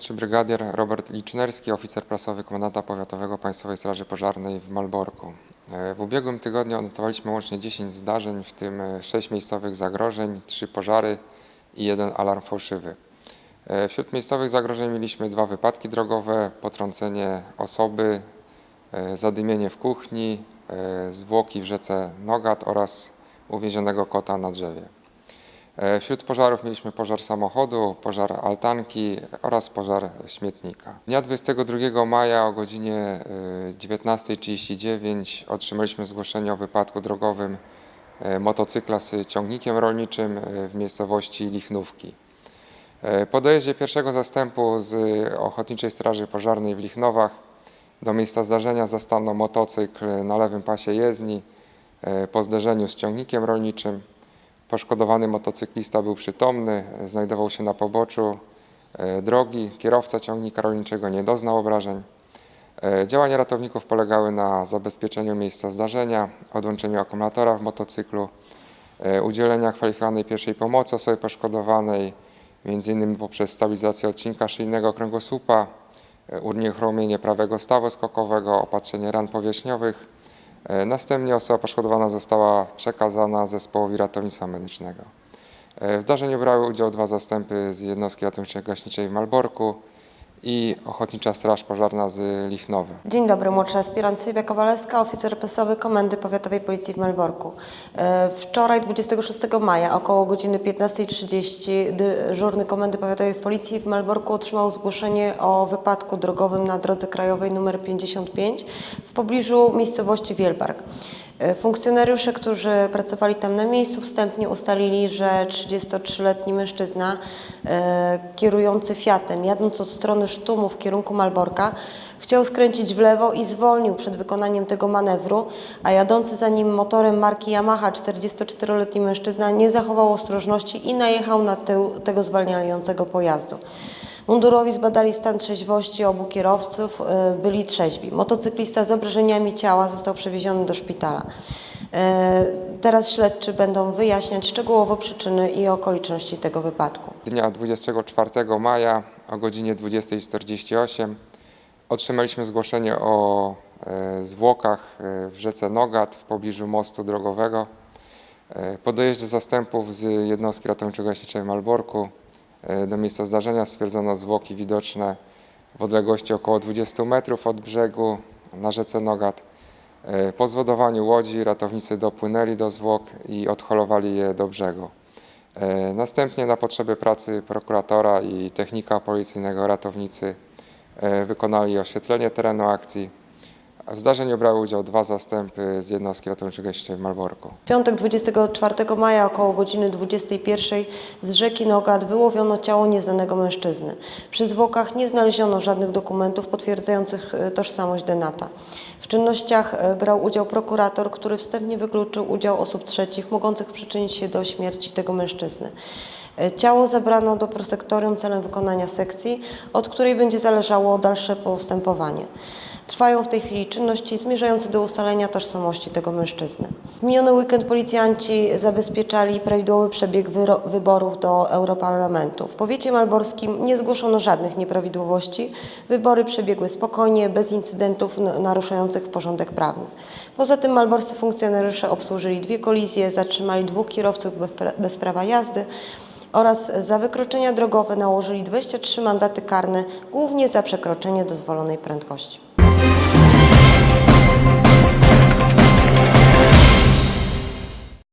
Młodszy brygadier Robert Licznerski, oficer prasowy komendanta powiatowego Państwowej Straży Pożarnej w Malborku. E, W ubiegłym tygodniu odnotowaliśmy łącznie 10 zdarzeń, w tym 6 miejscowych zagrożeń, 3 pożary i jeden alarm fałszywy. E, Wśród miejscowych zagrożeń mieliśmy dwa wypadki drogowe, potrącenie osoby, e, zadymienie w kuchni, e, zwłoki w rzece Nogat oraz uwięzionego kota na drzewie. E, Wśród pożarów mieliśmy pożar samochodu, pożar altanki oraz pożar śmietnika. Dnia 22 maja o godzinie e, 19.39 otrzymaliśmy zgłoszenie o wypadku drogowym e, motocykla z ciągnikiem rolniczym e, w miejscowości Lichnówki. E, Po dojeździe pierwszego zastępu z Ochotniczej Straży Pożarnej w Lichnowach do miejsca zdarzenia zastano motocykl na lewym pasie jezdni e, po zderzeniu z ciągnikiem rolniczym. Poszkodowany motocyklista był przytomny, znajdował się na poboczu e, drogi. Kierowca ciągnika rolniczego nie doznał obrażeń. E, Działania ratowników polegały na zabezpieczeniu miejsca zdarzenia, odłączeniu akumulatora w motocyklu, e, udzielenia kwalifikowanej pierwszej pomocy osobie poszkodowanej, m.in. poprzez stabilizację odcinka szyjnego kręgosłupa, unieruchomienie prawego stawu skokowego, opatrzenie ran powierzchniowych. E, Następnie osoba poszkodowana została przekazana zespołowi ratownictwa medycznego. E, W zdarzeniu brały udział dwa zastępy z jednostki ratowniczo-gaśniczej w Malborku i Ochotnicza Straż Pożarna z Lichnowy. Dzień dobry, młodsza aspirant Sylwia Kowalewska, oficer prasowy Komendy Powiatowej Policji w Melborku. E, Wczoraj, 26 maja, około godziny 15.30 dyżurny Komendy Powiatowej w Policji w Melborku otrzymał zgłoszenie o wypadku drogowym na drodze krajowej nr 55 w pobliżu miejscowości Wielbark. E, Funkcjonariusze, którzy pracowali tam na miejscu, wstępnie ustalili, że 33-letni mężczyzna e, kierujący Fiatem, jadąc od strony Sztumu w kierunku Malborka, chciał skręcić w lewo i zwolnił przed wykonaniem tego manewru, a jadący za nim motorem marki Yamaha 44-letni mężczyzna nie zachował ostrożności i najechał na tył tego zwalniającego pojazdu. Mundurowi zbadali stan trzeźwości obu kierowców, e, byli trzeźwi. Motocyklista z obrażeniami ciała został przewieziony do szpitala. E, Teraz śledczy będą wyjaśniać szczegółowo przyczyny i okoliczności tego wypadku. Dnia 24 maja o godzinie 20.48 otrzymaliśmy zgłoszenie o e, zwłokach e, w rzece Nogat w pobliżu mostu drogowego. E, Po dojeździe zastępów z jednostki ratowniczo-gaśniczej Malborku do miejsca zdarzenia stwierdzono zwłoki widoczne w odległości około 20 metrów od brzegu na rzece Nogat. E, Po zwodowaniu łodzi ratownicy dopłynęli do zwłok i odholowali je do brzegu. E, Następnie na potrzeby pracy prokuratora i technika policyjnego ratownicy e, wykonali oświetlenie terenu akcji. W zdarzeniu brały udział dwa zastępy z jednostki ratowniczo-gaśniczej w Malborku. W piątek 24 maja około godziny 21 z rzeki Nogat wyłowiono ciało nieznanego mężczyzny. Przy zwłokach nie znaleziono żadnych dokumentów potwierdzających e, tożsamość denata. W czynnościach e, brał udział prokurator, który wstępnie wykluczył udział osób trzecich mogących przyczynić się do śmierci tego mężczyzny. E, Ciało zabrano do prosektorium celem wykonania sekcji, od której będzie zależało dalsze postępowanie. Trwają w tej chwili czynności zmierzające do ustalenia tożsamości tego mężczyzny. W miniony weekend policjanci zabezpieczali prawidłowy przebieg wyborów do Europarlamentu. W powiecie malborskim nie zgłoszono żadnych nieprawidłowości. Wybory przebiegły spokojnie, bez incydentów naruszających porządek prawny. Poza tym malborscy funkcjonariusze obsłużyli dwie kolizje, zatrzymali dwóch kierowców bez prawa jazdy oraz za wykroczenia drogowe nałożyli 23 mandaty karne, głównie za przekroczenie dozwolonej prędkości.